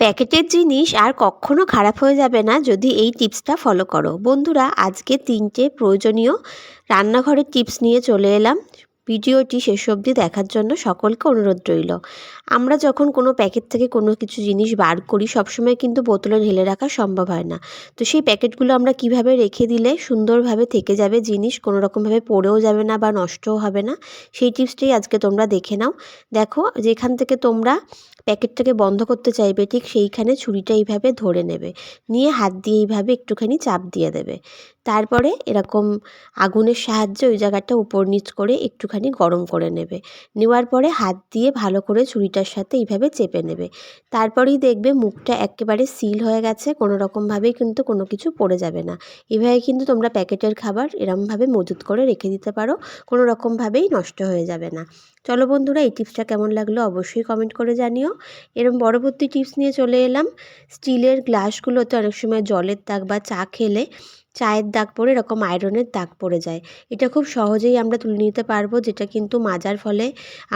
প্যাকেটের জিনিস আর কখনো খারাপ হয়ে যাবে না যদি এই টিপসটা ফলো করো। বন্ধুরা, আজকে তিনটে প্রয়োজনীয় রান্নাঘরের টিপস নিয়ে চলে এলাম। ভিডিওটি শেষ অবধি দেখার জন্য সকলকে অনুরোধ রইল। আমরা যখন কোনো প্যাকেট থেকে কোনো কিছু জিনিস বার করি, সবসময় কিন্তু বোতলে ঢেলে রাখা সম্ভব হয় না। তো সেই প্যাকেটগুলো আমরা কীভাবে রেখে দিলে সুন্দরভাবে থেকে যাবে জিনিস, কোনো রকমভাবে পড়েও যাবে না বা নষ্টও হবে না, সেই টিপসটাই আজকে তোমরা দেখে নাও। দেখো, যেখান থেকে তোমরা প্যাকেটটাকে বন্ধ করতে চাইবে, ঠিক সেইখানে ছুরিটা এইভাবে ধরে নেবে। নিয়ে হাত দিয়ে এইভাবে একটুখানি চাপ দিয়ে দেবে। তারপরে এরকম আগুনের সাহায্যে ওই জায়গাটা উপর নিচ করে একটুখানি গরম করে নেবে। নেওয়ার পরে হাত দিয়ে ভালো করে ছুরিটার সাথে এইভাবে চেপে নেবে। তারপরেই দেখবে মুখটা একেবারে সিল হয়ে গেছে, কোনো রকমভাবেই কিন্তু কোনো কিছু পড়ে যাবে না। এভাবে কিন্তু তোমরা প্যাকেটের খাবার এরমভাবে মজুত করে রেখে দিতে পারো, কোনো রকমভাবেই নষ্ট হয়ে যাবে না। চলো বন্ধুরা, এই টিপসটা কেমন লাগল অবশ্যই কমেন্ট করে জানিও। এরম পরবর্তী টিপস নিয়ে চলে এলাম। স্টিলের গ্লাসগুলোতে অনেক সময় জলের দাগ বা চা খেলে চায়ের দাগ পড়ে, এরকম আয়রনের দাগ পড়ে যায়। এটা খুব সহজেই আমরা তুলে নিতে পারব, যেটা কিন্তু মাজার ফলে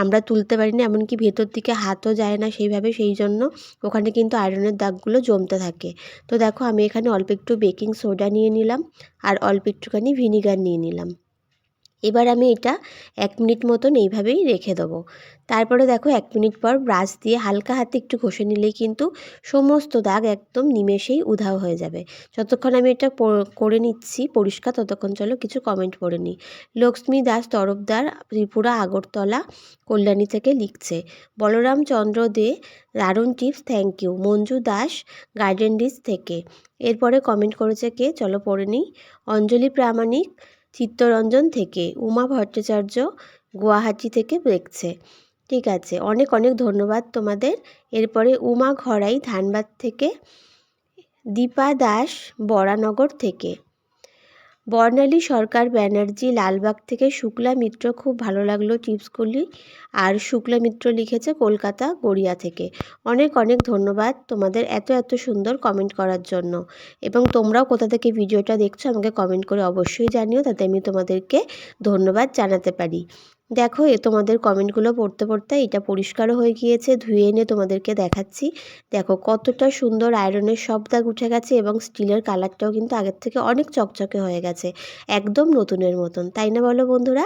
আমরা তুলতে পারি না এমনকি ভেতর দিকে হাতও যায় না সেইভাবে, সেই জন্য ওখানে কিন্তু আয়রনের দাগগুলো জমতে থাকে। তো দেখো, আমি এখানে অল্প একটু বেকিং সোডা নিয়ে নিলাম, আর অল্প একটুখানি ভিনিগার নিয়ে নিলাম। এবার আমি এটা এক মিনিট মতন এইভাবেই রেখে দেবো। তারপরে দেখো এক মিনিট পর ব্রাশ দিয়ে হালকা হাতে একটু ঘষে নিলেই কিন্তু সমস্ত দাগ একদম নিমেষেই উধাও হয়ে যাবে। যতক্ষণ আমি এটা করে নিচ্ছি পরিষ্কার ততক্ষণ চলো কিছু কমেন্ট পড়ে নিই। লক্ষ্মী দাস তরফদার ত্রিপুরা আগরতলা কল্যাণী থেকে লিখছে, বলরাম চন্দ্র দে, দারুণ tips thank you Manju Das garden dish থেকে। এরপরে কমেন্ট করেছে কে? চলো পড়ে নিই। অঞ্জলি প্রামাণিক চিত্তরঞ্জন থেকে উমা ভট্টাচার্য গুয়াহাটি থেকে দেখছে। ঠিক আছে, অনেক অনেক ধন্যবাদ তোমাদের। এরপরে উমা ঘড়াই ধানবাদ থেকে দীপা দাস বরানগর থেকে। বর্ণালী সরকার ব্যানার্জি লালবাগ থেকে শুক্লা মিত্র, খুব ভালো লাগল টিপসগুলি আর শুক্লা মিত্র লিখেছে কলকাতা গড়িয়া থেকে। অনেক অনেক ধন্যবাদ তোমাদের এত এত সুন্দর কমেন্ট করার জন্য। এবং তোমরাও কোথা থেকে ভিডিওটা দেখছ আমাকে কমেন্ট করে অবশ্যই জানিও, তাতে আমি তোমাদেরকে ধন্যবাদ জানাতে পারি। দেখো, এ তোমাদের কমেন্টগুলো পড়তে পড়তে এটা পরিষ্কারও হয়ে গিয়েছে, ধুয়ে এনে তোমাদেরকে দেখাচ্ছি। দেখো, কতটা সুন্দর আয়রনের সব দাগ উঠে গেছে এবং স্টিলের কালারটাও কিন্তু আগের থেকে অনেক চকচকে হয়ে গেছে, একদম নতুনের মতন, তাই না বলো বন্ধুরা?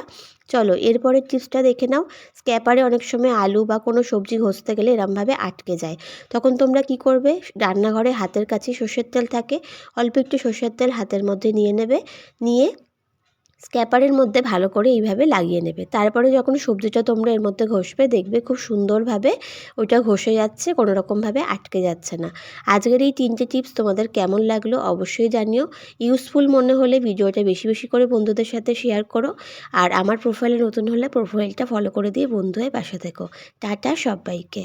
চলো, এরপরের টিপসটা দেখে নাও। স্ক্যাপারে অনেক সময় আলু বা কোনো সবজি ঘষতে গেলে এরমভাবে আটকে যায়। তখন তোমরা কি করবে? রান্নাঘরে হাতের কাছে সর্ষের তেল থাকে, অল্প একটু সর্ষের তেল হাতের মধ্যে নিয়ে নেবে, নিয়ে স্ক্যাপারের মধ্যে ভালো করে এইভাবে লাগিয়ে নেবে। তারপরে যখন সবজিটা তোমরা এর মধ্যে ঘষবে, দেখবে খুব সুন্দরভাবে ওইটা ঘষে যাচ্ছে, কোনো রকমভাবে আটকে যাচ্ছে না। আজকের এই তিনটে টিপস তোমাদের কেমন লাগল অবশ্যই জানিও। ইউজফুল মনে হলে ভিডিওটা বেশি বেশি করে বন্ধুদের সাথে শেয়ার করো। আর আমার প্রোফাইলে নতুন হলে প্রোফাইলটা ফলো করে দিয়ে বন্ধু হয়ে পাশে থেকো। টাটা সবাইকে।